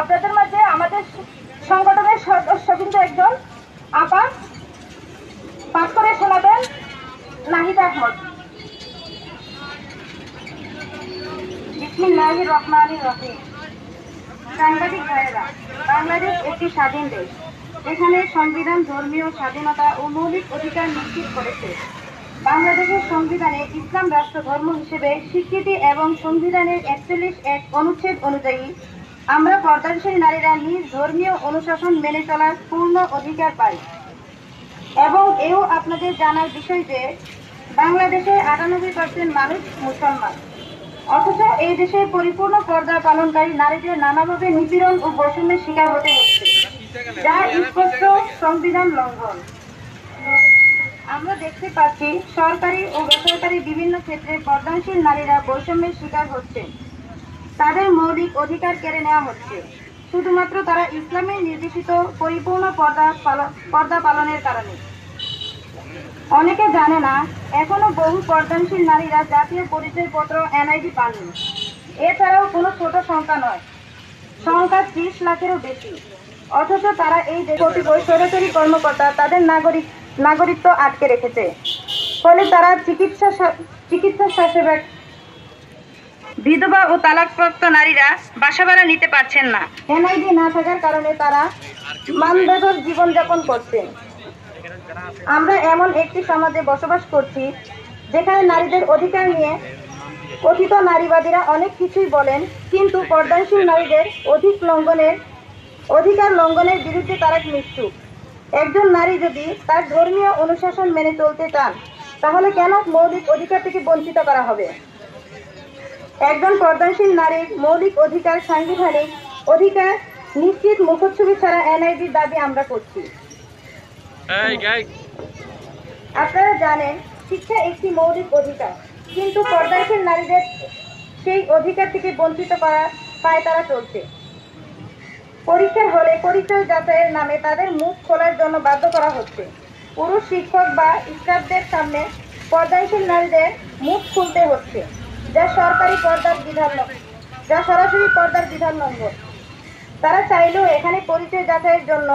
আপনাদের মাঝে আমাদের সংগঠনের সদস্য কিন্তু একজন আপা। পাঠ করে শোনাবেন নাহিদ আহমদ। সাংবাদিক বাংলাদেশ একটি স্বাধীন দেশ। যেখানে সংবিধান, ধর্মীয় স্বাধীনতা ও মৌলিক অধিকার নিশ্চিত করেছে। বাংলাদেশের সংবিধানে ইসলাম রাষ্ট্র ধর্ম হিসেবে স্বীকৃতি এবং সংবিধানের একচল্লিশ এক অনুচ্ছেদ অনুযায়ী আমরা পর্দাশীল নারীরা নিজ ধর্মীয় অনুশাসন মেনে চলার পূর্ণ অধিকার পাই। এবং এও আপনাদের জানার বিষয় যে বাংলাদেশের আটানব্বই পার্সেন্ট মানুষ মুসলমান। অথচ এই দেশে পরিপূর্ণ পর্দা পালনকারী নারীদের নানাভাবে নিপীড়ন ও বৈষম্যের শিকার হতে হচ্ছে যা স্পষ্ট সংবিধান লঙ্ঘন। আমরা দেখতে পাচ্ছি, সরকারি ও বেসরকারি বিভিন্ন ক্ষেত্রে পর্দাশীল নারীরা বৈষম্যের শিকার হচ্ছে। তাদের মৌলিক অধিকার কেড়ে নেওয়া হচ্ছে। শুধুমাত্র তারা ইসলামের নির্দেশিত পরিপূর্ণ পর্দা পর্দা পালনের কারণে। অনেকে জানে না, এখনও বহু পর্দানশীল নারীরা জাতীয় পরিচয় পরিচয়পত্র এনআইডি পাননি। এছাড়াও কোনো ছোট সংখ্যা নয়। সংখ্যা ত্রিশ লাখেরও বেশি। অথচ তারা এই দেশটি সরকারি কর্মকর্তা, তাদের নাগরিক, নাগরিকত্ব আটকে রেখেছে। ফলে তারা চিকিৎসা চিকিৎসা বিধবা ও তালাকপ্রাপ্ত নারীরা বাসা ভাড়া নিতে পারছেন না। এনআইডি না থাকার কারণে তারা মানবেদর জীবনযাপন করছেন। আমরা এমন একটি সমাজে বসবাস করছি, যেখানে নারীদের অধিকার নিয়ে কথিত নারীবাদীরা অনেক কিছুই বলেন, কিন্তু পর্দাশীল নারীদের অধিক লঙ্ঘনের, অধিকার লঙ্ঘনের বিরুদ্ধে তারা মৃত্যু একজন নারী যদি তার ধর্মীয় অনুশাসন মেনে চলতে চান, তাহলে কেন মৌলিক অধিকার থেকে বঞ্চিত করা হবে? একজন পর্দাশীল নারীর মৌলিক অধিকার সাংবিধানিক অধিকার নিশ্চিত মুখচ্ছবি ছাড়া এনআইডির দাবি আমরা করছি। আপনারা জানেন শিক্ষা একটি মৌলিক অধিকার কিন্তু পর্দাশীল নারীদের সেই অধিকার থেকে বঞ্চিত করা পায় তারা চলছে। পরীক্ষার হলে পরিচয় যাচাইয়ের নামে তাদের মুখ খোলার জন্য বাধ্য করা হচ্ছে। পুরুষ শিক্ষক বা স্টাফদের সামনে পর্দাশীল নারীদের মুখ খুলতে হচ্ছে। যা সরকারি পর্দার বিধান যা সরাসরি পর্দার বিধান লঙ্ঘন তারা চাইলেও এখানে পরিচয় যাচাইয়ের জন্য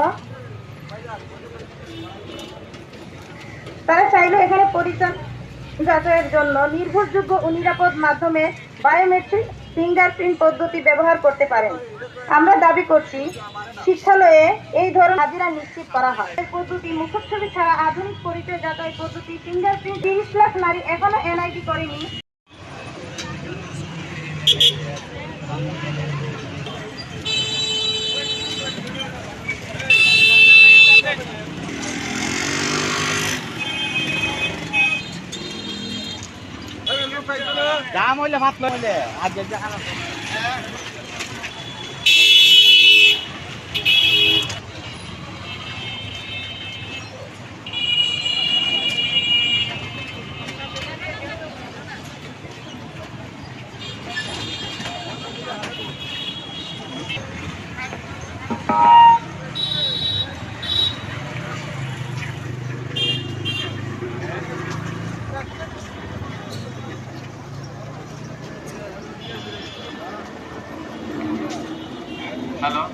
তারা চাইলেও এখানে পরিচয় যাচাইয়ের জন্য নির্ভরযোগ্য ও নিরাপদ মাধ্যমে বায়োমেট্রিক ফিঙ্গারপ্রিন্ট পদ্ধতি ব্যবহার করতে পারেন। আমরা দাবি করছি, শিক্ষালয়ে এই ধরনের হাজিরা নিশ্চিত করা হয়। এই পদ্ধতি মুখচ্ছবি ছাড়া আধুনিক পরিচয় যাচাই পদ্ধতি ফিঙ্গারপ্রিন্ট তিরিশ লাখ নারী এখনও এনআইডি করেনি। দাম হইলে ভাত লইলে আজ Hello.